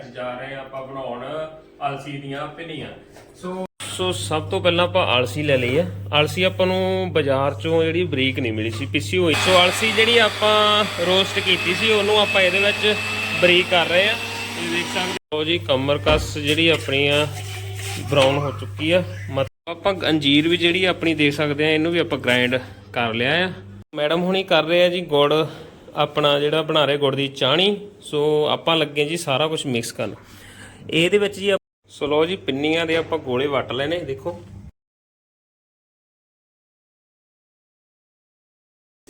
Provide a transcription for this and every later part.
ਅੱਜ ਜਾ ਰਹੇ ਆ ਆਪਾਂ ਬਣਾਉਣ ਅਲਸੀ ਦੀਆਂ ਪਿੰਨੀਆਂ ਸੋ ਸੋ ਸਭ ਤੋਂ ਪਹਿਲਾਂ ਆਪਾਂ ਅਲਸੀ ਲੈ ਲਈ ਆ ਅਲਸੀ ਆਪਾਂ ਨੂੰ ਬਾਜ਼ਾਰ ਚੋਂ ਜਿਹੜੀ ਬਰੀਕ ਨਹੀਂ ਮਿਲੀ ਸੀ, ਪਿੱਸੀ ਹੋਈ। ਸੋ ਅਲਸੀ ਜਿਹੜੀ ਆਪਾਂ ਰੋਸਟ ਕੀਤੀ ਸੀ, ਉਹਨੂੰ ਆਪਾਂ ਇਹਦੇ ਵਿੱਚ ਬਰੀਕ ਕਰ ਰਹੇ ਆ ਤੁਸੀਂ ਦੇਖ ਸਕਦੇ ਹੋ ਜੀ, ਕਮਰ ਕਸ ਜਿਹੜੀ ਆਪਣੀ ਆ ਬਰਾਊਨ ਹੋ ਚੁੱਕੀ ਆ। ਮਤਲਬ ਆਪਾਂ ਅੰਜੀਰ ਵੀ ਜਿਹੜੀ ਆਪਣੀ ਦੇਖ ਸਕਦੇ ਆ ਇਹਨੂੰ ਵੀ ਆਪਾਂ ਗ੍ਰਾਈਂਡ ਕਰ ਲਿਆ ਆ। ਮੈਡਮ ਹੁਣੀ ਕਰ ਰਹੇ ਆ ਜੀ, ਗੁੜ ਆਪਣਾ ਜਿਹੜਾ ਬਣਾ ਰਹੇ ਗੁੜ ਦੀ ਚਾਣੀ ਸੋ ਆਪਾਂ ਲੱਗੇ ਜੀ ਸਾਰਾ ਕੁਝ ਮਿਕਸ ਕਰਨ। ਇਹਦੇ ਵਿੱਚ ਜੀ ਆਪ- ਸੋ ਲਓ ਜੀ, ਪਿੰਨੀਆਂ ਦੇ ਆਪਾਂ ਗੋਲੇ ਵੱਟ ਲੈਨੇ ਦੇਖੋ।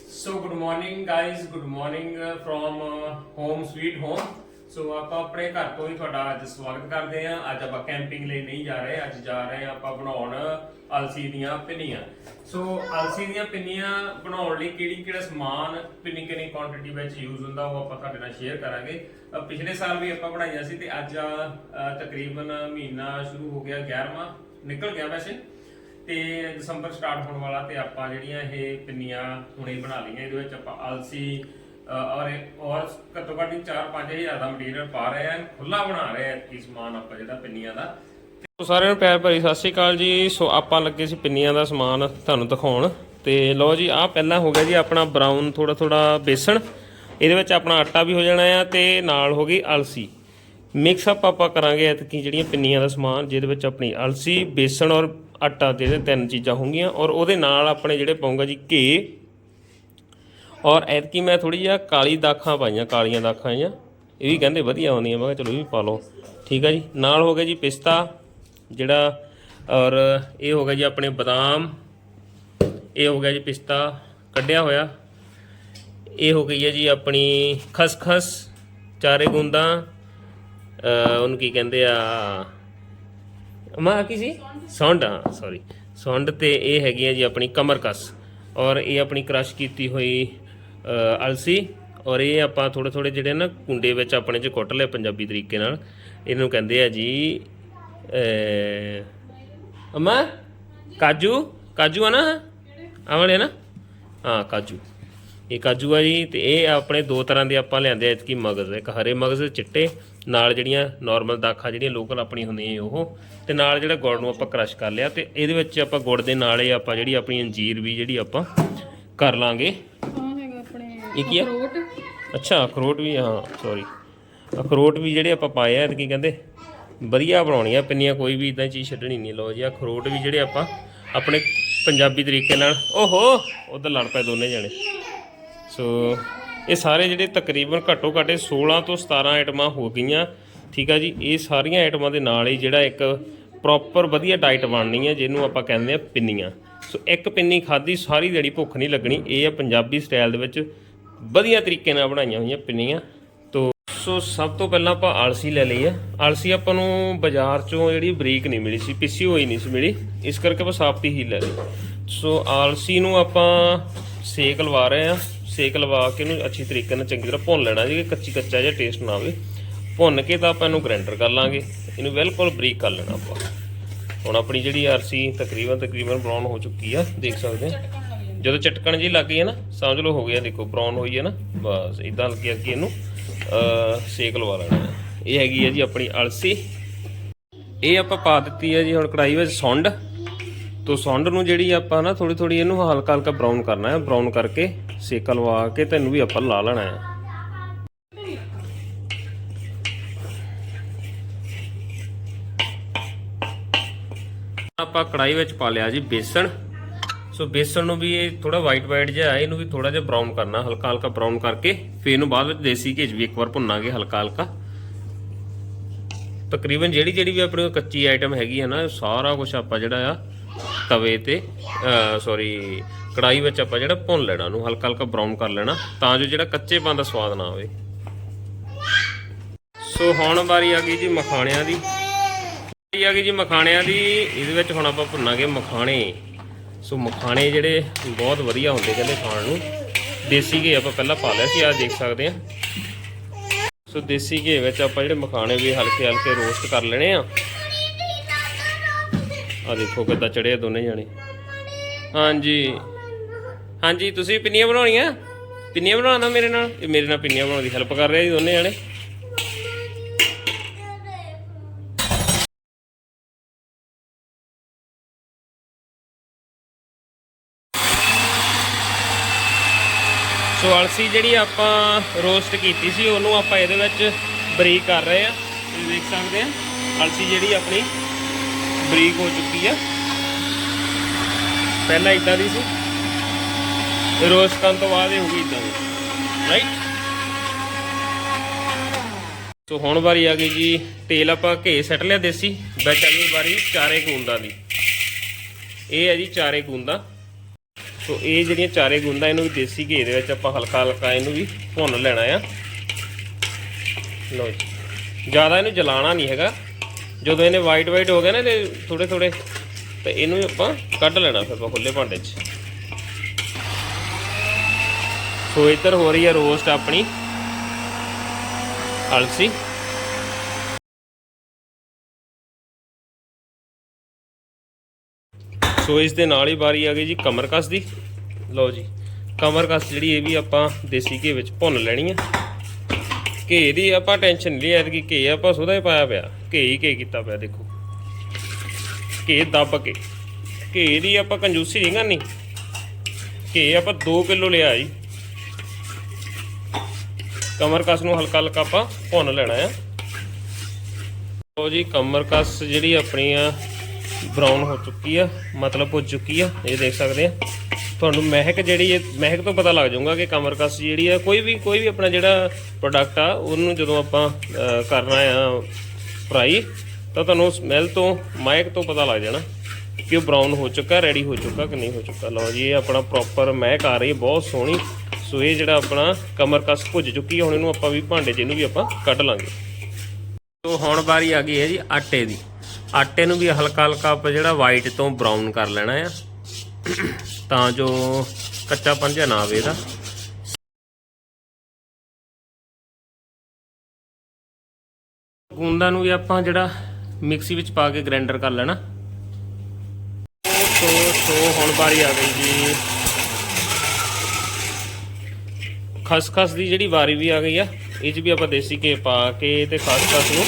So good morning guys good morning from home sweet home so ਆਪਾਂ ਆਪਣੇ ਘਰ ਤੋਂ ਹੀ ਤੁਹਾਡਾ ਅੱਜ ਸਵਾਗਤ ਕਰਦੇ ਹਾਂ। ਅੱਜ ਆਪਾਂ ਕੈਂਪਿੰਗ ਲਈ ਨਹੀਂ ਜਾ ਰਹੇ, ਅੱਜ ਜਾ ਰਹੇ ਹਾਂ ਆਪਾਂ ਬਣਾਉਣ ਅਲਸੀ ਦੀਆਂ ਪਿੰਨੀਆਂ। ਸੋ ਅਲਸੀ ਦੀਆਂ ਪਿੰਨੀਆਂ ਬਣਾਉਣ ਲਈ ਕਿਹੜੀ ਕਿਹੜਾ ਸਮਾਨ, ਪਿੰਨੀ ਕਿੰਨੀ ਕੁਆਂਟੀਟੀ ਵਿੱਚ ਯੂਜ਼ ਹੁੰਦਾ ਉਹ ਆਪਾਂ ਤੁਹਾਡੇ ਨਾਲ ਸ਼ੇਅਰ ਕਰਾਂਗੇ। ਪਿਛਲੇ ਸਾਲ ਵੀ ਆਪਾਂ ਬਣਾਈਆਂ ਸੀ ਤੇ ਅੱਜ ਤਕਰੀਬਨ ਮਹੀਨਾ ਸ਼ੁਰੂ ਹੋ ਗਿਆ 11ਵਾਂ ਨਿਕਲ ਗਿਆ ਵੈਸੇ। ਤੇ ਦਸੰਬਰ ਸਟਾਰਟ ਹੋਣ ਵਾਲਾ ਤੇ ਆਪਾਂ ਜਿਹੜੀਆਂ ਇਹ ਪਿੰਨੀਆਂ ਹੁਣੇ ਬਣਾ ਲਈਆਂ। ਇਹਦੇ ਵਿੱਚ ਆਪਾਂ ਅਲਸੀ ਅ, ਔਰ ਔਰ ਘੱਟੋ ਘੱਟ 4-5000 ਦਾ ਮਟੀਰੀਅਲ ਪਾ ਰਹੇ ਆ ਖੁੱਲਾ ਬਣਾ ਰਹੇ ਆ ਕੀ ਸਮਾਨ ਆਪਾਂ ਜਿਹੜਾ ਪਿੰਨੀਆਂ ਦਾ। ਸੋ ਸਾਰਿਆਂ ਨੂੰ ਪਿਆਰ ਭਰੀ ਸਤਿ ਸ਼੍ਰੀ ਅਕਾਲ ਜੀ। ਸੋ ਆਪਾਂ ਲੱਗੇ ਸੀ ਪਿੰਨੀਆਂ ਦਾ ਸਮਾਨ ਤੁਹਾਨੂੰ ਦਿਖਾਉਣ। ਤੇ ਲਓ ਜੀ ਆਹ ਪਹਿਲਾਂ ਹੋ ਗਿਆ ਜੀ ਆਪਣਾ ਬਰਾਊਨ ਥੋੜਾ ਥੋੜਾ ਬੇਸਣ। ਇਹਦੇ ਵਿੱਚ ਆਪਣਾ ਆਟਾ ਵੀ ਹੋ ਜਾਣਾ ਆ ਤੇ ਨਾਲ ਹੋ ਗਈ ਅਲਸੀ। ਮਿਕਸ ਅਪ ਆਪਾਂ ਕਰਾਂਗੇ ਐਤਕੀ ਜਿਹੜੀਆਂ ਪਿੰਨੀਆਂ ਦਾ ਸਮਾਨ ਜਿਹਦੇ ਵਿੱਚ ਆਪਣੀ ਅਲਸੀ ਬੇਸਣ ਔਰ ਆਟਾ ਜਿਹੜੇ ਤਿੰਨ ਚੀਜ਼ਾਂ ਹੋਣਗੀਆਂ। ਔਰ ਉਹਦੇ ਨਾਲ ਆਪਣੇ ਜਿਹੜੇ ਪਾਉਂਗਾ ਜੀ ਘੇ ਔਰ ਐਤਕੀ ਮੈਂ ਥੋੜੀ ਜਿਹਾ ਕਾਲੀ ਦਾਖਾਂ ਪਾਈਆਂ, ਕਾਲੀਆਂ ਦਾਖਾਂ ਆਈਆਂ ਇਹ ਵੀ ਕਹਿੰਦੇ ਵਧੀਆ ਆਉਂਦੀਆਂ ਮੈਂ ਕਿਹਾ ਚਲੋ ਇਹ ਵੀ ਪਾ ਲਓ। ਠੀਕ ਆ ਜੀ। ਨਾਲ ਹੋ ਗਿਆ ਜੀ ਪਿਸਤਾ, ਜਿਹੜਾ ਔਰ ਇਹ ਹੋ ਗਿਆ ਜੀ ਆਪਣੇ ਬਦਾਮ। ਇਹ ਹੋ ਗਿਆ ਜੀ ਪਿਸਤਾ, ਕੱਢਿਆ ਹੋਇਆ। ਇਹ ਹੋ ਗਈ ਹੈ ਜੀ ਆਪਣੀ ਖਸਖਸ, ਚਾਰੇ ਗੁੰਦਾਂ। ਉਹਨੂੰ ਕੀ ਕਹਿੰਦੇ ਆ? ਮਾ, ਕੀ ਸੀ? ਸੌਂਡ, ਹਾਂ ਸੌਰੀ ਸੌਂਡ ਤੇ ਇਹ ਹੈਗੀ ਹੈ ਜੀ ਆਪਣੀ ਕਮਰਕਸ। ਔਰ ਇਹ ਆਪਣੀ ਕ੍ਰਸ਼ ਕੀਤੀ ਹੋਈ ਅਲਸੀ ਔਰ ਇਹ ਆਪਾਂ ਥੋੜੇ ਥੋੜੇ ਜਿਹੜੇ ਨਾ ਕੁੰਡੇ ਵਿੱਚ ਆਪਣੇ ਚ ਕੁੱਟ ਲਏ ਪੰਜਾਬੀ ਤਰੀਕੇ ਨਾਲ। ਇਹਨੂੰ ਕਹਿੰਦੇ ਆ ਜੀ ਅਮਾ, ਕਾਜੂ ਕਾਜੂ ਆ ਨਾ ਆਹ? ਵਾਲੇ ਨਾ? ਹਾਂ, ਕਾਜੂ। ਇਹ ਕਾਜੂ ਆ ਜੀ ਤੇ ਇਹ ਆਪਣੇ ਦੋ ਤਰ੍ਹਾਂ ਦੇ ਆਪਾਂ ਲਿਆਂਦੇ ਆ, ਇਤਕੀ ਮਗਜ਼। ਇੱਕ ਹਰੇ ਮਗਜ਼ ਚਿੱਟੇ, ਨਾਲ ਜਿਹੜੀਆਂ ਨਾਰਮਲ ਦਾਖਾਂ ਜਿਹੜੀਆਂ ਲੋਕਲ ਆਪਣੀ ਹੁੰਦੀਆਂ ਉਹ। ਤੇ ਨਾਲ ਜਿਹੜਾ ਗੁੜ ਨੂੰ ਆਪਾਂ ਕ੍ਰਸ਼ ਕਰ ਲਿਆ ਤੇ ਇਹਦੇ ਵਿੱਚ ਆਪਾਂ ਗੁੜ ਦੇ ਨਾਲ ਹੀ ਆਪਾਂ ਜਿਹੜੀ ਆਪਣੀ ਅੰਜੀਰ ਵੀ ਜਿਹੜੀ ਆਪਾਂ ਕਰ ਲਾਂਗੇ। ਇਹ ਕੀ ਆ? ਅਖਰੋਟ। ਅੱਛਾ ਅਖਰੋਟ ਵੀ ਹਾਂ ਸੌਰੀ ਅਖਰੋਟ ਵੀ ਜਿਹੜੇ ਆਪਾਂ ਪਾਏ ਆ ਤੇ ਕੀ ਕਹਿੰਦੇ? ਵਧੀਆ ਬਣਾਉਣੀਆਂ ਪਿੰਨੀਆਂ ਕੋਈ ਵੀ ਇਦਾਂ ਚੀਜ਼ ਛੱਡਣੀ ਨਹੀਂ। ਲੋ ਜੀ ਅਖਰੋਟ ਵੀ ਜਿਹੜੇ ਆਪਾਂ ਆਪਣੇ ਪੰਜਾਬੀ ਤਰੀਕੇ ਨਾਲ ਓਹੋ ਉਧਰ ਲੜ ਪਏ ਦੋਨੇ ਜਣੇ। ਸੋ ਇਹ ਸਾਰੇ ਜਿਹੜੇ ਤਕਰੀਬਨ ਘੱਟੋ ਘੱਟ ਇਹ 16 ਤੋਂ 17 ਆਈਟਮਾਂ ਹੋ ਗਈਆਂ। ਠੀਕ ਆ ਜੀ ਇਹ ਸਾਰੀਆਂ ਆਈਟਮਾਂ ਦੇ ਨਾਲ ਹੀ ਜਿਹੜਾ ਇੱਕ ਪ੍ਰੋਪਰ ਵਧੀਆ ਡਾਈਟ ਬਣਨੀ ਹੈ ਜਿਹਨੂੰ ਆਪਾਂ ਕਹਿੰਦੇ ਆ ਪਿੰਨੀਆਂ। ਸੋ ਇੱਕ ਪਿੰਨੀ ਖਾਦੀ ਸਾਰੀ ਦਿਹਾੜੀ ਭੁੱਖ ਨਹੀਂ ਲੱਗਣੀ। ਇਹ ਆ ਪੰਜਾਬੀ ਸਟਾਈਲ ਦੇ ਵਿੱਚ ਵਧੀਆ ਤਰੀਕੇ ਨਾਲ ਬਣਾਈਆਂ ਹੋਈਆਂ ਪਿੰਨੀਆਂ। ਤੋ ਸੋ ਸਭ ਤੋਂ ਪਹਿਲਾਂ ਆਪਾਂ ਆਲਸੀ ਲੈ ਲਈ ਆ ਆਲਸੀ ਆਪਾਂ ਨੂੰ ਬਾਜ਼ਾਰ ਚੋਂ ਜਿਹੜੀ ਬਰੀਕ ਨਹੀਂ ਮਿਲੀ ਸੀ, ਪਿੱਸੀ ਹੋਈ ਨਹੀਂ ਸੀ ਮਿਲੀ। ਇਸ ਕਰਕੇ ਆਪਾਂ ਸਾਫਤੀ ਹੀ ਲੈ ਲਈ। ਸੋ ਆਲਸੀ ਨੂੰ ਆਪਾਂ ਸੇਕ ਲਵਾ ਰਹੇ ਆ ਸੇਕ ਲਵਾ ਕੇ ਇਹਨੂੰ ਅੱਛੀ ਤਰੀਕੇ ਨਾਲ ਚੰਗੀ ਤਰ੍ਹਾਂ ਭੁੰਨ ਲੈਣਾ ਜੀ ਕਿ ਕੱਚੀ ਕੱਚਾ ਜਿਹਾ ਟੇਸਟ ਨਾ ਆਵੇ। ਭੁੰਨ ਕੇ ਤਾਂ ਆਪਾਂ ਇਹਨੂੰ ਗ੍ਰਾਈਂਡਰ ਕਰ ਲਾਂਗੇ। ਇਹਨੂੰ ਬਿਲਕੁਲ ਬਰੀਕ ਕਰ ਲੈਣਾ ਆਪਾਂ। ਹੁਣ ਆਪਣੀ ਜਿਹੜੀ ਆਰਸੀ ਤਕਰੀਬਨ ਤਕਰੀਬਨ ਬਰਾਊਨ ਹੋ ਚੁੱਕੀ ਆ, ਦੇਖ ਸਕਦੇ ਆ ਜਦੋਂ ਚਟਕਣ ਜੀ ਲੱਗ ਗਈ ਹੈ ਨਾ, ਸਮਝ ਲਓ ਹੋ ਗਿਆ ਦੇਖੋ ਬਰਾਊਨ ਹੋਈ ਹੈ ਨਾ, ਬਸ ਇਦਾਂ ਲੱਗੇ ਅੱਗੇ ਇਹਨੂੰ ਸੇਕ ਲਵਾ ਲੈਣਾ ਇਹ ਹੈਗੀ ਹੈ ਜੀ ਆਪਣੀ ਅਲਸੀ। ਇਹ ਆਪਾਂ ਪਾ ਦਿੱਤੀ ਹੈ ਜੀ ਹੁਣ ਕੜਾਈ ਵਿੱਚ ਸੁੰਡ। ਤੋਂ ਸੁੰਡ ਨੂੰ ਜਿਹੜੀ ਆਪਾਂ ਨਾ ਥੋੜੀ ਥੋੜੀ ਇਹਨੂੰ ਹਲਕਾ ਹਲਕਾ ਬਰਾਊਨ ਕਰਨਾ ਹੈ ਬਰਾਊਨ ਕਰਕੇ ਸੇਕ ਲਵਾ ਕੇ ਤੈਨੂੰ ਵੀ ਆਪਾਂ ਲਾ ਲੈਣਾ ਹੈ। ਆਪਾਂ ਕੜਾਈ ਵਿੱਚ ਪਾ ਲਿਆ ਜੀ ਬੇਸਣ। ਸੋ ਬੇਸਣ ਨੂੰ ਵੀ ਇਹ ਥੋੜਾ ਵਾਈਟ ਵਾਈਟ ਜਿਹਾ ਹੈ, ਇਹਨੂੰ ਵੀ ਥੋੜਾ ਜਿਹਾ ਬਰਾਊਨ ਕਰਨਾ, ਹਲਕਾ ਹਲਕਾ ਬਰਾਊਨ ਕਰਕੇ ਫਿਰ ਇਹਨੂੰ ਬਾਅਦ ਵਿੱਚ ਦੇਸੀ ਘੀ ਵੀ ਇੱਕ ਵਾਰ ਭੁੰਨਾਂਗੇ ਹਲਕਾ ਹਲਕਾ। ਤਕਰੀਬਨ ਜਿਹੜੀ ਜਿਹੜੀ ਵੀ ਆਪਣੇ ਕੋਲ ਕੱਚੀ ਆਈਟਮ ਹੈਗੀ ਹੈ ਨਾ ਸਾਰਾ ਕੁਝ ਆਪਾਂ ਜਿਹੜਾ ਆ ਤਵੇ ਤੇ ਸੌਰੀ ਕੜਾਈ ਵਿੱਚ ਆਪਾਂ ਜਿਹੜਾ ਭੁੰਨ ਲੈਣਾ, ਉਹਨੂੰ ਹਲਕਾ ਹਲਕਾ ਬਰਾਊਨ ਕਰ ਲੈਣਾ ਤਾਂ ਜੋ ਜਿਹੜਾ ਕੱਚੇ ਦਾ ਸਵਾਦ ਨਾ ਆਵੇ ਸੋ ਹੁਣ ਵਾਰੀ ਆ ਗਈ ਜੀ ਮਖਾਣਿਆਂ ਦੀ। ਆ ਗਈ ਜੀ ਮਖਾਣਿਆਂ ਦੀ, ਇਹਦੇ ਵਿੱਚ ਹੁਣ ਆਪਾਂ ਭੁੰਨਾਂਗੇ ਮਖਾਣੇ। ਸੋ ਮਖਾਣੇ ਜਿਹੜੇ ਬਹੁਤ ਵਧੀਆ ਹੁੰਦੇ ਕਹਿੰਦੇ ਖਾਣ ਨੂੰ। ਦੇਸੀ ਘੀ ਆਪਾਂ ਪਹਿਲਾਂ ਪਾ ਲਿਆ ਸੀ ਆ ਦੇਖ ਸਕਦੇ ਆ ਸੋ ਦੇਸੀ ਘੀ ਵਿੱਚ ਆਪਾਂ ਜਿਹੜੇ ਮਖਾਣੇ ਵੀ ਹਲਕੇ ਹਲਕੇ ਰੋਸਟ ਕਰ ਲੈਣੇ ਆ। ਆ ਦੇਖੋ ਕਿੱਦਾਂ ਚੜੇ ਦੋਨੇ ਜਾਣੇ। ਹਾਂਜੀ। ਹਾਂਜੀ, ਤੁਸੀਂ ਪਿੰਨੀਆਂ ਬਣਾਉਣੀਆਂ? ਪਿੰਨੀਆਂ ਬਣਾਉਣਾ ਮੇਰੇ ਨਾਲ? ਇਹ ਮੇਰੇ ਨਾਲ ਪਿੰਨੀਆਂ ਬਣਾਉਣ ਦੀ ਹੈਲਪ ਕਰ ਰਿਹਾ ਜੀ ਦੋਨੇ ਜਾਣੇ। ਸੋ ਅਲਸੀ ਜਿਹੜੀ ਆਪਾਂ ਰੋਸਟ ਕੀਤੀ ਸੀ, ਉਹਨੂੰ ਆਪਾਂ ਇਹਦੇ ਵਿੱਚ ਬਰੀਕ ਕਰ ਰਹੇ ਆ ਤੁਸੀਂ ਦੇਖ ਸਕਦੇ ਆ ਅਲਸੀ ਜਿਹੜੀ ਆਪਣੀ ਬਰੀਕ ਹੋ ਚੁੱਕੀ ਆ। ਪਹਿਲਾਂ ਇਦਾਂ ਦੀ ਸੀ। ਰੋਸਟ ਕਰਨ ਤੋਂ ਬਾਅਦ ਇਹ ਹੋ ਗਈ ਇਦਾਂ ਦੀ ਰਾਈਟ ਸੋ ਹੁਣ ਵਾਰੀ ਆ ਗਈ ਜੀ, ਤੇਲ ਆਪਾਂ ਘੇ ਸੱਟ ਲਿਆ ਦੇਸੀ ਵਿੱਚ ਆ ਵਾਰੀ ਚਾਰੇ ਗੂੰਦਾਂ ਦੀ। ਇਹ ਹੈ ਜੀ ਚਾਰੇ ਗੂੰਦਾਂ। ਸੋ ਇਹ ਜਿਹੜੀਆਂ ਚਾਰੇ ਗੁੰਦਾਂ, ਇਹਨੂੰ ਵੀ ਦੇਸੀ ਘੀ ਦੇ ਵਿੱਚ ਆਪਾਂ ਹਲਕਾ ਹਲਕਾ ਇਹਨੂੰ ਵੀ ਭੁੰਨ ਲੈਣਾ ਆ। ਲਓ ਜੀ। ਜ਼ਿਆਦਾ ਇਹਨੂੰ ਜਲਾਣਾ ਨਹੀਂ ਹੈਗਾ। ਜਦੋਂ ਇਹਨੇ ਵਾਈਟ ਵਾਈਟ ਹੋ ਗਿਆ ਨਾ ਤੇ ਥੋੜੇ ਥੋੜੇ ਤੇ ਇਹਨੂੰ ਆਪਾਂ ਕੱਢ ਲੈਣਾ ਫਿਰ ਆਪਾਂ ਖੁੱਲੇ ਭਾਂਡੇ 'ਚ। ਸੋ ਇੱਧਰ ਹੋ ਰਹੀ ਹੈ ਰੋਸਟ ਆਪਣੀ। ਅਲਸੀ। ਸੋ ਇਸ ਦੇ ਨਾਲ ਹੀ ਵਾਰੀ ਆ ਗਈ ਜੀ ਕਮਰ ਕਮਰਕਸ ਦੀ। ਲਓ ਜੀ ਕਮਰ ਕਮਰਕਸ ਜਿਹੜੀ ਇਹ ਵੀ ਆਪਾਂ ਦੇਸੀ ਘੇ ਵਿੱਚ ਭੁੰਨ ਲੈਣੀ ਆ। ਘੇ ਦੀ ਆਪਾਂ ਟੈਨਸ਼ਨ ਨਹੀਂ ਲਈ ਕਿ ਘੇ ਆਪਾਂ ਸੋਦਾ ਹੀ ਪਾਇਆ ਪਿਆ। ਘੇ ਹੀ ਘੀ ਕੀਤਾ ਪਿਆ, ਦੇਖੋ। ਘੇ ਦੱਬ ਕੇ। ਘੇ ਦੀ ਆਪਾਂ ਕੰਜੂਸੀ ਨਹੀਂ ਕਰਨੀ। ਘੇ ਆਪਾਂ 2 ਕਿਲੋ ਲਿਆ ਜੀ। ਕਮਰ ਕਮਰਕਸ ਨੂੰ ਹਲਕਾ ਹਲਕਾ ਆਪਾਂ ਭੁੰਨ ਲੈਣਾ ਆ। ਲਓ ਜੀ, ਕਮਰਕਸ ਜਿਹੜੀ ਆਪਣੀ ਆ ਬਰਾਊਨ ਹੋ ਚੁੱਕੀ ਆ, ਮਤਲਬ ਹੋ ਚੁੱਕੀ ਆ, ਇਹ ਦੇਖ ਸਕਦੇ ਆ। ਤੁਹਾਨੂੰ ਮਹਿਕ ਜਿਹੜੀ ਹੈ ਮਹਿਕ ਤੋਂ ਪਤਾ ਲੱਗ ਜਾਊਗਾ ਕਿ ਕਮਰਕਸ ਜਿਹੜੀ ਆ, ਕੋਈ ਵੀ ਕੋਈ ਵੀ ਆਪਣਾ ਜਿਹੜਾ ਪ੍ਰੋਡਕਟ ਆ, ਉਹਨੂੰ ਜਦੋਂ ਆਪਾਂ ਕਰਨਾ ਆ ਫਰਾਈ ਤਾਂ ਤੁਹਾਨੂੰ ਸਮੈਲ ਤੋਂ, ਮਹਿਕ ਤੋਂ ਪਤਾ ਲੱਗ ਜਾਣਾ ਕਿ ਉਹ ਬਰਾਊਨ ਹੋ ਚੁੱਕਾ ਰੈਡੀ ਹੋ ਚੁੱਕਾ ਕਿ ਨਹੀਂ ਹੋ ਚੁੱਕਾ। ਲਓ ਜੀ, ਇਹ ਆਪਣਾ ਪ੍ਰੋਪਰ ਮਹਿਕ ਆ ਰਹੀ ਹੈ ਬਹੁਤ ਸੋਹਣੀ। ਸੋ ਇਹ ਜਿਹੜਾ ਆਪਣਾ ਕਮਰਕਸ ਭੁੱਜ ਚੁੱਕੀ ਹੈ ਹੁਣ ਇਹਨੂੰ ਆਪਾਂ ਵੀ ਭਾਂਡੇ 'ਚ ਇਹਨੂੰ ਵੀ ਆਪਾਂ ਕੱਢ ਲਾਂਗੇ। ਸੋ ਹੁਣ ਵਾਰੀ ਆ ਗਈ ਹੈ ਜੀ ਆਟੇ ਦੀ। ਆਟੇ ਨੂੰ ਵੀ ਹਲਕਾ ਹਲਕਾ ਆਪਾਂ ਜਿਹੜਾ ਵਾਈਟ ਤੋਂ ਬਰਾਊਨ ਕਰ ਲੈਣਾ ਆ। ਤਾਂ ਜੋ ਕੱਚਾ ਜਿਹਾ ਨਾ ਆਵੇ ਇਹਦਾ। ਗੂੰਦਾਂ ਨੂੰ ਵੀ ਆਪਾਂ ਜਿਹੜਾ ਮਿਕਸੀ ਵਿੱਚ ਪਾ ਕੇ ਗ੍ਰਾਈਂਡਰ ਕਰ ਲੈਣਾ। ਸੋ ਸੋ ਹੁਣ ਵਾਰੀ ਆ ਗਈ ਜੀ। ਖਸਖਸ ਦੀ ਜਿਹੜੀ ਵਾਰੀ ਵੀ ਆ ਗਈ ਆ, ਇਹ 'ਚ ਵੀ ਆਪਾਂ ਦੇਸੀ ਘੇ ਪਾ ਕੇ ਤੇ ਖਸਖਸ ਨੂੰ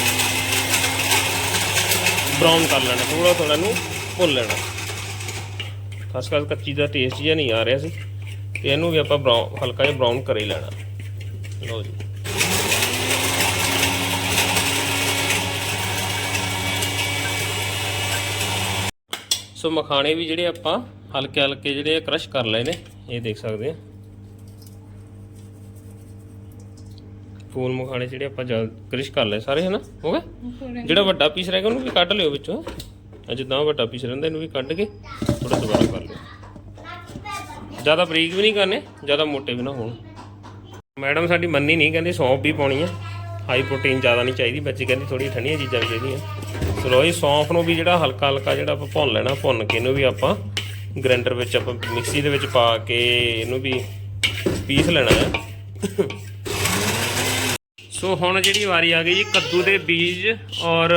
ਬਰਾਊਨ ਕਰ ਲੈਣਾ ਥੋੜਾ ਥੋੜਾ ਨੂੰ ਭੁੰਨ ਲੈਣਾ। ਖਸਖਸ ਕੱਚੀ ਦਾ ਟੇਸਟ ਜਿਹਾ ਨਹੀਂ ਆ ਰਿਹਾ ਸੀ, ਤੇ ਇਹਨੂੰ ਵੀ ਆਪਾਂ ਬਰਾਊਨ ਹਲਕਾ ਜਿਹਾ ਬਰਾਊਨ ਕਰ ਹੀ ਲੈਣਾ। ਲਓ ਜੀ। ਸੋ ਮਖਾਣੇ ਵੀ ਜਿਹੜੇ ਆਪਾਂ ਹਲਕੇ ਹਲਕੇ ਜਿਹੜੇ ਕ੍ਰਸ਼ ਕਰ ਲਏ ਨੇ, ਇਹ ਦੇਖ ਸਕਦੇ ਆ। ਫੂਲ ਮਖਾਣੇ ਜਿਹੜੇ ਆਪਾਂ ਜਲ ਕ੍ਰਿਸ਼ ਕਰ ਲਏ ਸਾਰੇ, ਹਨਾ? ਹੋ ਗਏ? ਜਿਹੜਾ ਵੱਡਾ ਪੀਸ ਰਹਿ ਗਿਆ ਉਹਨੂੰ ਵੀ ਕੱਢ ਲਿਓ ਵਿੱਚੋਂ। ਜਿੱਦਾਂ ਵੱਡਾ ਪੀਸ ਰਹਿੰਦਾ, ਇਹਨੂੰ ਵੀ ਕੱਢ ਕੇ ਥੋੜਾ ਦੁਬਾਰਾ ਕਰ ਲਿਓ। ਜ਼ਿਆਦਾ ਬਰੀਕ ਵੀ ਨਹੀਂ ਕਰਨੇ, ਜ਼ਿਆਦਾ ਮੋਟੇ ਵੀ ਨਾ ਹੋਣ। ਮੈਡਮ ਸਾਡੀ ਮੰਨੀ ਨਹੀਂ, ਕਹਿੰਦੀ ਸੌਂਫ ਵੀ ਪਾਉਣੀ ਆ। ਹਾਈ ਪ੍ਰੋਟੀਨ ਜ਼ਿਆਦਾ ਨਹੀਂ ਚਾਹੀਦੀ, ਬੱਚੇ ਕਹਿੰਦੀ ਥੋੜੀ ਠੰਡੀਆਂ ਚੀਜ਼ਾਂ ਵੀ ਚਾਹੀਦੀਆਂ। ਸੋ ਲੋ ਸੌਂਫ ਨੂੰ ਵੀ ਜਿਹੜਾ ਹਲਕਾ ਹਲਕਾ ਜਿਹੜਾ ਆਪਾਂ ਭੁੰਨ ਲੈਣਾ, ਭੁੰਨ ਕੇ ਇਹਨੂੰ ਵੀ ਆਪਾਂ ਗ੍ਰਾਈਂਡਰ ਵਿੱਚ ਆਪਾਂ ਮਿਕਸੀ ਦੇ ਵਿੱਚ ਪਾ ਕੇ ਇਹਨੂੰ ਵੀ ਪੀਸ ਲੈਣਾ ਹੈ ਸੋ ਹੁਣ ਜਿਹੜੀ ਵਾਰੀ ਆ ਗਈ ਜੀ, ਕੱਦੂ ਦੇ ਬੀਜ ਔਰ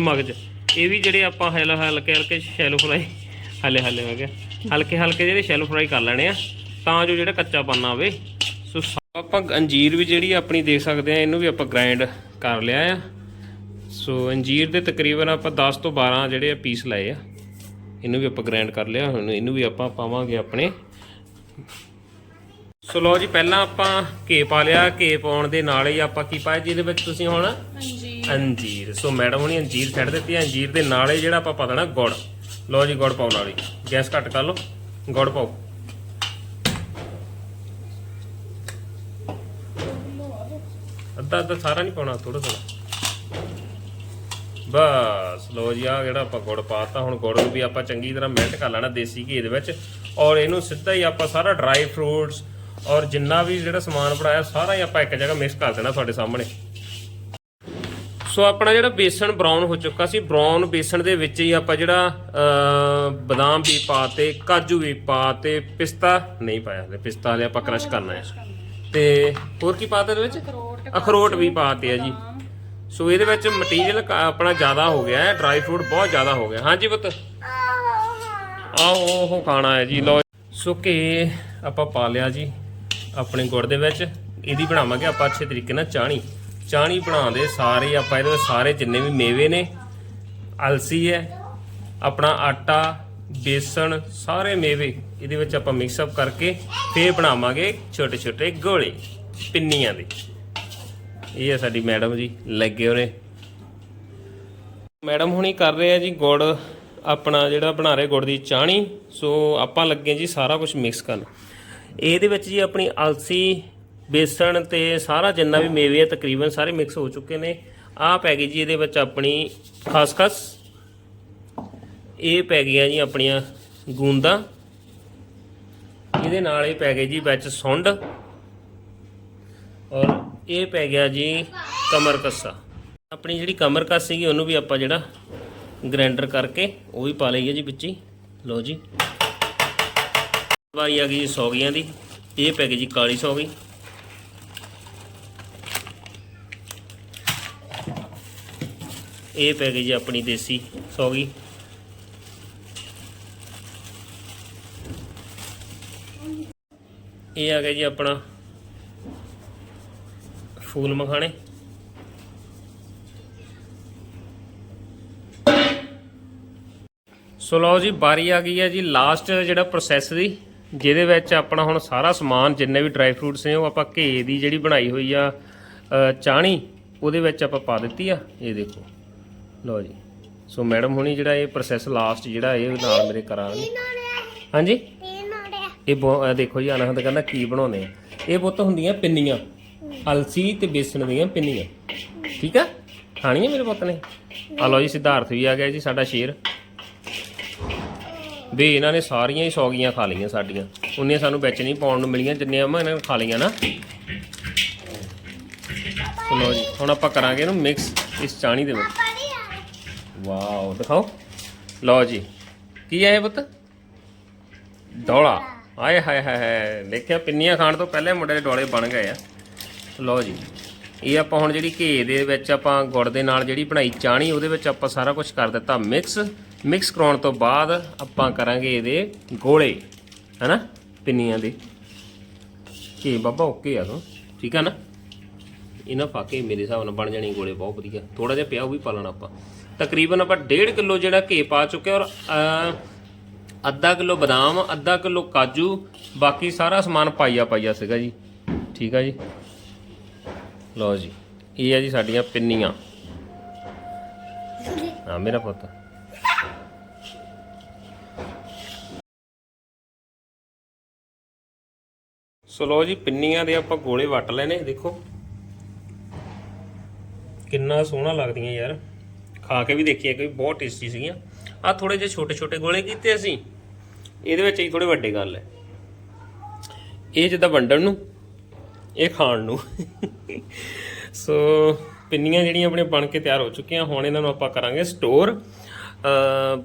ਮਗਜ। ਇਹ ਵੀ ਜਿਹੜੇ ਆਪਾਂ ਹਲ ਹਲਕੇ ਹਲਕੇ ਸ਼ੈਲੋ ਫਰਾਈ ਹਲੇ ਹਲੇ ਹੋ ਗਿਆ। ਹਲਕੇ ਹਲਕੇ ਜਿਹੜੇ ਸ਼ੈਲੋ ਫਰਾਈ ਕਰ ਲੈਣੇ ਆ, ਤਾਂ ਜੋ ਜਿਹੜਾ ਕੱਚਾ ਪੰਨਾ ਆਵੇ। ਸੋ ਆਪਾਂ ਅੰਜੀਰ ਵੀ ਜਿਹੜੀ ਆਪਣੀ ਦੇਖ ਸਕਦੇ ਆ, ਇਹਨੂੰ ਵੀ ਆਪਾਂ ਗ੍ਰਾਈਂਡ ਕਰ ਲਿਆ ਆ। ਸੋ ਅੰਜੀਰ ਦੇ ਤਕਰੀਬਨ ਆਪਾਂ 10 ਤੋਂ 12 ਜਿਹੜੇ ਆ ਪੀਸ ਲਏ ਆ। ਇਹਨੂੰ ਵੀ ਆਪਾਂ ਗ੍ਰਾਈਂਡ ਕਰ ਲਿਆ, ਹੁਣ ਇਹਨੂੰ ਵੀ ਆਪਾਂ ਪਾਵਾਂਗੇ ਆਪਣੇ ਸੋ ਲਓ ਜੀ ਪਹਿਲਾਂ ਆਪਾਂ ਘੇ ਪਾ ਲਿਆ। ਘੇ ਪਾਉਣ ਦੇ ਨਾਲ ਹੀ ਆਪਾਂ ਕੀ ਪਾਇਆ ਜਿਹਦੇ ਵਿੱਚ ਤੁਸੀਂ ਹੁਣ ਅੰਜੀਰ। ਸੋ ਮੈਡਮ ਹੁਣੀ ਅੰਜੀਰ ਛੱਡ ਦਿੱਤੀ ਅੰਜੀਰ ਦੇ ਨਾਲ ਹੀ ਜਿਹੜਾ ਆਪਾਂ ਪਾ ਦੇਣਾ ਗੁੜ। ਲਓ ਜੀ ਗੁੜ ਪਾਉਣ ਵਾਲੀ। ਗੈਸ ਘੱਟ ਕਰ ਲਓ। ਗੁੜ ਪਾਓ। ਅੱਧਾ ਅੱਧਾ ਸਾਰਾ ਨਹੀਂ ਪਾਉਣਾ ਥੋੜਾ ਥੋੜਾ ਬਸ ਲੋ ਜੀ ਆ ਜਿਹੜਾ ਆਪਾਂ ਗੁੜ ਪਾਤਾ। ਹੁਣ ਗੁੜ ਨੂੰ ਵੀ ਆਪਾਂ ਚੰਗੀ ਤਰ੍ਹਾਂ ਮੈਲਟ ਕਰ ਲੈਣਾ ਦੇਸੀ ਘੀ ਦੇ ਵਿੱਚ। ਔਰ ਇਹਨੂੰ ਸਿੱਧਾ ਹੀ ਆਪਾਂ ਸਾਰਾ ਡਰਾਈ ਫਰੂਟਸ ਔਰ ਜਿੰਨਾ ਵੀ ਜਿਹੜਾ ਸਮਾਨ ਬਣਾਇਆ, ਸਾਰਾ ਹੀ ਆਪਾਂ ਇੱਕ ਜਗ੍ਹਾ ਮਿਕਸ ਕਰ ਦੇਣਾ ਤੁਹਾਡੇ ਸਾਹਮਣੇ। ਸੋ ਆਪਣਾ ਜਿਹੜਾ ਬੇਸਣ ਬਰਾਊਨ ਹੋ ਚੁੱਕਾ ਸੀ ਬਰਾਊਨ ਬੇਸਣ ਦੇ ਵਿੱਚ ਹੀ ਆਪਾਂ ਜਿਹੜਾ ਬਦਾਮ ਵੀ ਪਾਤੇ ਕਾਜੂ ਵੀ ਪਾਤੇ ਪਿਸਤਾ ਨਹੀਂ ਪਾਇਆ ਹਲੇ, ਪਿਸਤਾ ਹਲੇ ਆਪਾਂ ਕ੍ਰਸ਼ ਕਰਨਾ ਹੈ। ਤੇ ਹੋਰ ਕੀ ਪਾਤਾ ਇਹਦੇ ਵਿੱਚ? ਅਖਰੋਟ ਵੀ ਪਾਤੇ ਆ ਜੀ। ਸੋ ਇਹਦੇ ਵਿੱਚ ਮਟੀਰੀਅਲ ਆਪਣਾ ਜ਼ਿਆਦਾ ਹੋ ਗਿਆ ਹੈ ਡਰਾਈ ਫਰੂਟ ਬਹੁਤ ਜ਼ਿਆਦਾ ਹੋ ਗਿਆ। ਹਾਂਜੀ ਪੁੱਤ। ਆਓ ਉਹ ਖਾਣਾ ਹੈ ਜੀ, ਲਓ। ਸੋ ਕਿ ਆਪਾਂ ਪਾ ਲਿਆ ਜੀ। ਆਪਣੇ ਗੁੜ ਦੇ ਵਿੱਚ। ਇਹਦੀ ਬਣਾਵਾਂਗੇ ਆਪਾਂ ਅੱਛੇ ਤਰੀਕੇ ਨਾਲ ਚਾਣੀ। ਚਾਣੀ ਬਣਾਉਂਦੇ ਸਾਰੇ ਆਪਾਂ ਇਹਦੇ ਸਾਰੇ ਜਿੰਨੇ ਵੀ ਮੇਵੇ ਨੇ, ਅਲਸੀ ਹੈ, ਆਪਣਾ ਆਟਾ, ਬੇਸਣ, ਸਾਰੇ ਮੇਵੇ ਇਹਦੇ ਵਿੱਚ ਆਪਾਂ ਮਿਕਸ ਅਪ ਕਰਕੇ ਫੇਰ ਬਣਾਵਾਂਗੇ ਛੋਟੇ ਛੋਟੇ ਗੋਲੇ, ਪਿੰਨੀਆਂ ਦੇ। ਇਹ ਹੈ ਸਾਡੀ ਮੈਡਮ ਜੀ, ਲੱਗੇ ਹੋਰੇ ਮੈਡਮ ਹੁਣੀ ਕਰ ਰਹੇ ਆ ਜੀ ਗੁੜ, ਆਪਣਾ ਜਿਹੜਾ ਬਣਾ ਰਹੇ ਗੁੜ ਦੀ ਚਾਣੀ। ਸੋ ਆਪਾਂ ਲੱਗੇ ਜੀ ਸਾਰਾ ਕੁਝ ਮਿਕਸ ਕਰਨ। ਇਹਦੇ ਵਿੱਚ ਜੀ ਆਪਣੀ ਅਲਸੀ, ਬੇਸਣ ਤੇ ਸਾਰਾ ਜਿੰਨਾ ਵੀ ਮੇਵੇ ਆ ਤਕਰੀਬਨ ਸਾਰੇ ਮਿਕਸ ਹੋ ਚੁੱਕੇ ਨੇ। ਆਹ ਪੈ ਗਈ ਜੀ ਇਹਦੇ ਵਿੱਚ ਆਪਣੀ ਖਸਖਸ। ਇਹ ਪੈ ਗਈਆਂ ਜੀ ਆਪਣੀਆਂ ਗੂੰਦਾਂ। ਇਹਦੇ ਨਾਲ ਇਹ ਪੈ ਗਏ ਜੀ ਵਿੱਚ ਸੁੰਡ। ਔਰ ਇਹ ਪੈ ਗਿਆ ਜੀ ਕਮਰ ਕੱਸਾ ਆਪਣੀ ਜਿਹੜੀ ਕਮਰ ਕੱਸ ਸੀਗੀ, ਉਹਨੂੰ ਵੀ ਆਪਾਂ ਜਿਹੜਾ ਗ੍ਰਾਈਂਡਰ ਕਰਕੇ ਉਹ ਵੀ ਪਾ ਲਈਏ ਜੀ ਵਿੱਚ ਹੀ। ਲਓ ਜੀ। ਵਾਰੀ ਆ ਗਈ ਜੀ ਸੌਗੀਆਂ ਦੀ, ਇਹ ਪੈ ਗਈ ਜੀ ਕਾਲੀ ਸੌਗੀ ਇਹ ਪੈ ਗਈ ਜੀ ਆਪਣੀ ਦੇਸੀ ਸੌਗੀ ਇਹ ਆ ਗਿਆ ਜੀ ਆਪਣਾ ਫੂਲ ਮਖਾਣੇ। ਸੋ ਲਓ ਜੀ ਬਾਰੀ ਆ ਗਈ ਹੈ ਜੀ ਲਾਸਟ ਜਿਹੜਾ ਪ੍ਰੋਸੈਸ ਦੀ। ਜਿਹਦੇ ਵਿੱਚ ਆਪਣਾ ਹੁਣ ਸਾਰਾ ਸਮਾਨ ਜਿੰਨੇ ਵੀ ਡਰਾਈ ਫਰੂਟਸ ਨੇ ਉਹ ਆਪਾਂ ਘੇ ਦੀ ਜਿਹੜੀ ਬਣਾਈ ਹੋਈ ਆ ਅ, ਚਾਣੀ ਉਹਦੇ ਵਿੱਚ ਆਪਾਂ ਪਾ ਦਿੱਤੀ ਆ। ਇਹ ਦੇਖੋ। ਲਓ ਜੀ। ਸੋ ਮੈਡਮ ਹੁਣੀ ਜਿਹੜਾ ਇਹ ਪ੍ਰੋਸੈਸ ਲਾਸਟ ਜਿਹੜਾ ਇਹ ਨਾਲ ਮੇਰੇ ਕਰਾਂਗੇ ਹਾਂਜੀ? ਇਹ ਬਹੁ- ਇਹ ਦੇਖੋ ਜੀ ਅਨਹਦ ਕਹਿੰਦਾ ਕੀ ਬਣਾਉਨੇ ਆ। ਇਹ ਪੁੱਤ ਹੁੰਦੀਆਂ ਪਿੰਨੀਆਂ। ਅਲਸੀ ਤੇ ਬੇਸਣ ਦੀਆਂ ਪਿੰਨੀਆਂ। ਠੀਕ ਆ? ਖਾਣੀਆਂ ਮੇਰੇ ਪੁੱਤ ਨੇ? ਆ ਲਓ ਜੀ ਸਿਧਾਰਥ ਵੀ ਆ ਗਿਆ ਜੀ ਸਾਡਾ ਸ਼ੇਰ। ਵੀ ਇਹਨਾਂ ਨੇ ਸਾਰੀਆਂ ਹੀ ਸੌਗੀਆਂ ਖਾ ਲਈਆਂ ਸਾਡੀਆਂ। ਉਹਨੀਆਂ ਸਾਨੂੰ ਵਿੱਚ ਨਹੀਂ ਪਾਉਣ ਨੂੰ ਮਿਲੀਆਂ, ਜਿੰਨੀਆਂ ਮੈਂ ਇਹਨਾਂ ਨੇ ਖਾ ਲਈਆਂ ਨਾ। ਚਲੋ ਜੀ, ਹੁਣ ਆਪਾਂ ਕਰਾਂਗੇ ਇਹਨੂੰ ਮਿਕਸ ਇਸ ਚਾਣੀ ਦੇ ਵਿੱਚ। ਵਾਓ, ਦਿਖਾਓ। ਲਓ ਜੀ, ਕੀ ਹੈ ਇਹ ਪੁੱਤ? ਡੋਲਾ। ਆਏ ਹਾਏ ਹਾਏ ਹਾਏ, ਦੇਖਿਆ ਪਿੰਨੀਆਂ ਖਾਣ ਤੋਂ ਪਹਿਲੇ ਮੁੰਡੇ ਦੇ ਡੋਲੇ ਬਣ ਗਏ ਆ। ਲਓ ਜੀ, ਇਹ ਆਪਾਂ ਹੁਣ ਜਿਹੜੀ ਘੇ ਦੇ ਵਿੱਚ ਆਪਾਂ ਗੁੜ ਦੇ ਨਾਲ ਜਿਹੜੀ ਬਣਾਈ ਚਾਣੀ, ਉਹਦੇ ਵਿੱਚ ਆਪਾਂ ਸਾਰਾ ਕੁਝ ਕਰ ਦਿੱਤਾ ਮਿਕਸ ਮਿਕਸ ਕਰਾਉਣ ਤੋਂ ਬਾਅਦ ਆਪਾਂ ਕਰਾਂਗੇ ਇਹਦੇ ਗੋਲੇ ਹੈਨਾ? ਪਿੰਨੀਆਂ ਦੇ। ਕੀ ਬਾਬਾ ਓਕੇ ਆ ਤੂੰ ਠੀਕ ਆ ਨਾ? ਇਹਨਾਂ ਪਾ ਕੇ ਮੇਰੇ ਹਿਸਾਬ ਨਾਲ ਬਣ ਜਾਣੀ ਗੋਲੇ ਬਹੁਤ ਵਧੀਆ। ਥੋੜਾ ਜਿਹਾ ਪਿਆ ਉਹ ਵੀ ਪਾ ਲੈਣਾ ਆਪਾਂ। ਤਕਰੀਬਨ ਆਪਾਂ 1.5 ਕਿਲੋ ਜਿਹੜਾ ਘੇ ਪਾ ਚੁੱਕੇ ਔਰ ਅੱਧਾ ਕਿਲੋ ਬਦਾਮ ਅੱਧਾ ਕਿਲੋ ਕਾਜੂ ਬਾਕੀ ਸਾਰਾ ਸਮਾਨ ਪਾਈਆ ਪਾਈਆ ਸੀਗਾ ਜੀ। ਠੀਕ ਆ ਜੀ? ਲਓ ਜੀ ਇਹ ਆ ਜੀ ਸਾਡੀਆਂ ਪਿੰਨੀਆਂ। ਹਾਂ ਮੇਰਾ ਪੁੱਤ। ਸੋ ਲਓ ਜੀ, ਪਿੰਨੀਆਂ ਦੇ ਆਪਾਂ ਗੋਲੇ ਵੱਟ ਲੈਨੇ ਦੇਖੋ। ਕਿੰਨਾ ਸੋਹਣਾ ਲੱਗਦੀਆਂ ਯਾਰ। ਖਾ ਕੇ ਵੀ ਦੇਖੀਏ ਕਿ ਬਹੁਤ ਟੇਸਟੀ ਸੀਗੀਆਂ। ਆ ਥੋੜੇ ਜਿਹੇ ਛੋਟੇ ਛੋਟੇ ਗੋਲੇ ਕੀਤੇ ਅਸੀਂ। ਇਹਦੇ ਵਿੱਚ ਹੀ ਥੋੜੇ ਵੱਡੇ ਗੱਲ ਹੈ। ਇਹ ਜਿੱਦਾਂ ਵੰਡਣ ਨੂੰ, ਇਹ ਖਾਣ ਨੂੰ। ਸੋ ਪਿੰਨੀਆਂ ਜਿਹੜੀਆਂ ਆਪਣੇ ਬਣ ਕੇ ਤਿਆਰ ਹੋ ਚੁੱਕੀਆਂ, ਹੁਣ ਇਹਨਾਂ ਨੂੰ ਆਪਾਂ ਕਰਾਂਗੇ ਸਟੋਰ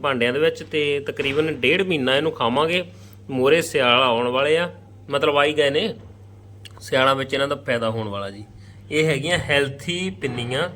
ਭਾਂਡਿਆਂ ਦੇ ਵਿੱਚ ਤੇ ਤਕਰੀਬਨ ਡੇਢ ਮਹੀਨਾ ਇਹਨੂੰ ਖਾਵਾਂਗੇ। ਮੋਰੇ ਸਿਆਲ ਆਉਣ ਵਾਲੇ ਆ। ਮਤਲਬ ਆਈ ਗਏ ਨੇ ਸਿਆਲਾਂ ਵਿੱਚ ਇਹਨਾਂ ਦਾ ਫਾਇਦਾ ਹੋਣ ਵਾਲਾ ਜੀ। ਇਹ ਹੈਗੀਆਂ ਹੈਲਥੀ ਪਿੰਨੀਆਂ।